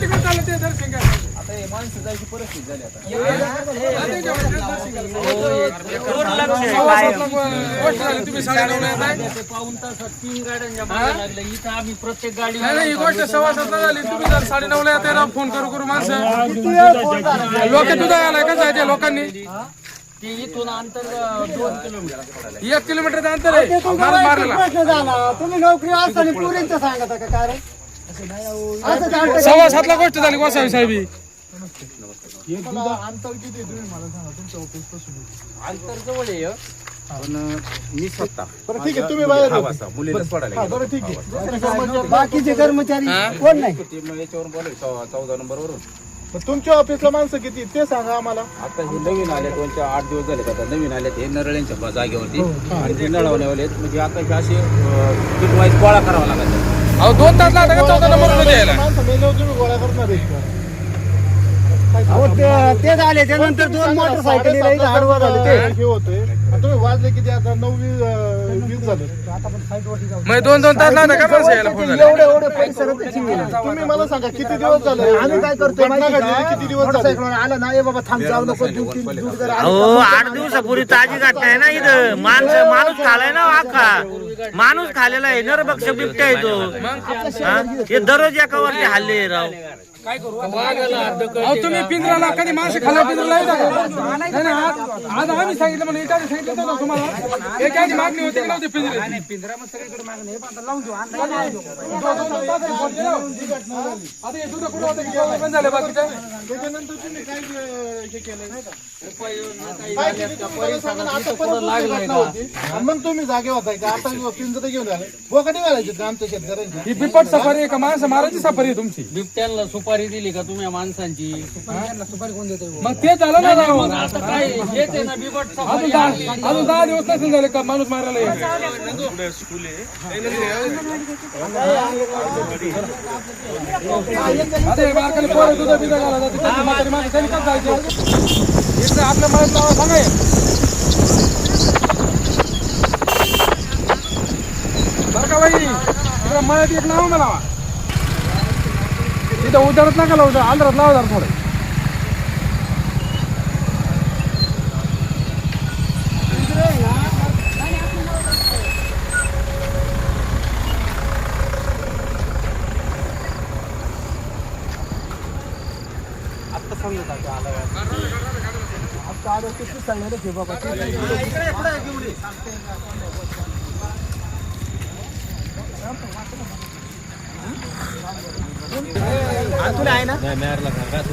तिकडे चाललं ते दर्शन घ्या आता हे माणसं जायची परिस्थिती झाली आता गोष्ट झाली तुम्ही साडेनऊला येताय पाऊन तासात तीन गाड्यांच्या मागे लागल्या इथं आम्ही प्रत्येक गाडी नाही नाही ही गोष्ट सव्वा सातला झाली तुम्ही जर साडे नऊला येते ना फोन करू करू माणसं लोक दुधा आलाय का जायचे लोकांनी ते इथून अंतर अं, दोन किलोमीटर एक किलोमीटरचं अंतर आहे माणूस मारलेला प्रश्न झाला तुम्ही नोकरी असताना पुरींचं सांगता का चालतं सव्वा सातला गोष्ट झाली गोसावी साहेब. ही. अंतर जवळ आहे पण मी स्वतः. बरं ठीक आहे तुम्ही बाहेर दहा वाजता मुलीला सोडायला गेलो. बरं ठीक आहे. बाकीचे कर्मचारी कोण नाही? ते मग याच्यावरून चौ- चौदा नंबर वरून पण तुमच्या ऑफिसला माणसं किती ते सांगा आम्हाला. आता हे नवीन आले दोन चार आठ दिवस झाले आता. नवीन आले ते नरळ्यांच्या जागेवरती. आणि ते नळवण्यावाले आहेत. म्हणजे आता हे असे वाईज गोळा करावा लागायचा अहो दोन तास लागला का चौदा नंबर माणसं मेल्यावर तुम्ही गोळा करणार आहेत का? अहो, ते- ते झाले त्यानंतर दोन मोटरसायकली आडवा झाले. ते हे होतंय आणि तुम्ही वाजले किती? आता नऊ वीस अं, वीस झाले. मग दोन दोन तास लागला का माणसं यायला फोन झाला एवढे एवढे पैसे तुम्ही मला सांगा किती दिवस झाले? आम्ही काय करतो किती दिवस झाले? आला ना ए बाबा थांब जाऊ नको दूध तीन दूध जर आलं हो आठ दिवसापूर्वी ताजी घटना आहे ना इथं. माणसं माणूस खालाय ना अख्खा माणूस खालेला आहे नरभक्ष बिबट्या येतो हा? हे दररोज एकावरती हल्ले राव. अहो तुम्ही पिंजराला कधी माणसं खाला पिंजराला येता का? नाही नाही आज आज आम्ही सांगितलं म्हणून एकाने सांगितलं होतं ना तुम्हाला एकाची मागणी होती की नव्हती पिंजरे पिंजरा मग सगळीकडे मागणी आहे, पण आता लावून देऊ अंदाज लावून देऊ. दोन- दोन- दोन तास आहे, फोन केला. आता हे सुद्धा कुठं होतं की जेवण बंद झाले बाकीचे? त्याच्यानंतर तुम्ही काय अं, हे केलंय? नाही का? काय केलं तुम्ही मला सांगा ना, आता परत दुसरी घटना होती. आणि मग तुम्ही जागे होताय का आता पिंजर घेऊन आले. बोकडी घालायचे ते आमच्या शेतकऱ्यांची. ही बिपट सफारी आहे का? माणसं मारायची सफारी आहे तुमची. बिबट्यांना सुपारी दिली का तुम्ही माणसांची मग ते झालं ना राव. मग आता काय हेच आहे ना बिबट अजून सफारी दहा अजून दहा दिवस झाले का माणूस मारायला येईल. आता हे बारकाले पोरं दुधा बिधा घालायला जाते, त्यांची म्हातारी माणसं त्यांनी कसं जायचं? इथं आपल्या मळ्यात लावा सांगा हे. बरं का बाई इकडं मळ्यात एक लावा मला लावा तिथं उदारत नका लावू आंध्रात लावणार थोडं. आत्ता समजत आता आला आता आलं किती चांगले हे बाबा तुला आहे ना मॅरला सांगा तू